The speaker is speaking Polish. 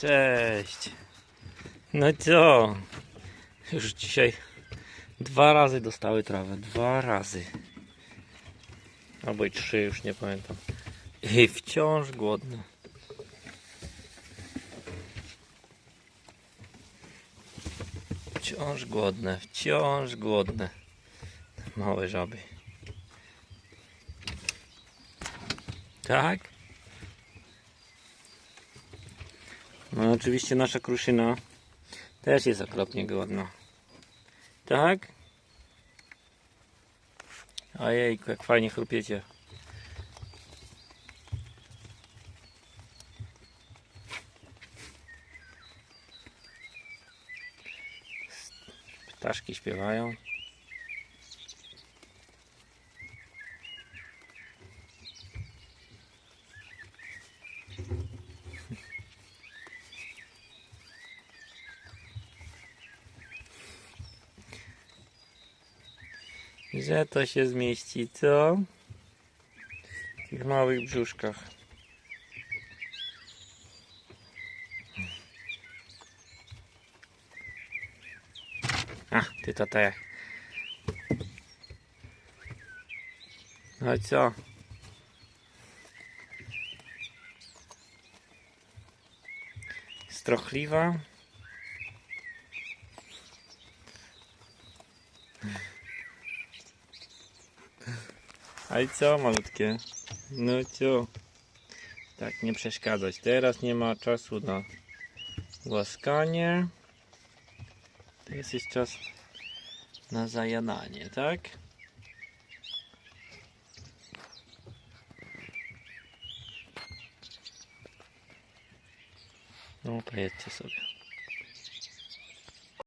Cześć. No co? Już dzisiaj dwa razy dostały trawę. Dwa razy. Albo i trzy, już nie pamiętam. I wciąż głodne. Wciąż głodne, wciąż głodne. Małe żaby. Tak? No oczywiście nasza kruszyna też jest okropnie głodna. Tak? Ojejku, jak fajnie chrupiecie. Ptaszki śpiewają. Gdzie to się zmieści, co? W tych małych brzuszkach. A, ty to te. No i co? Strochliwa? A i co malutkie? No co? Tak, nie przeszkadzać. Teraz nie ma czasu na głaskanie. Teraz jest czas na zajadanie, tak? No, pojedźcie sobie.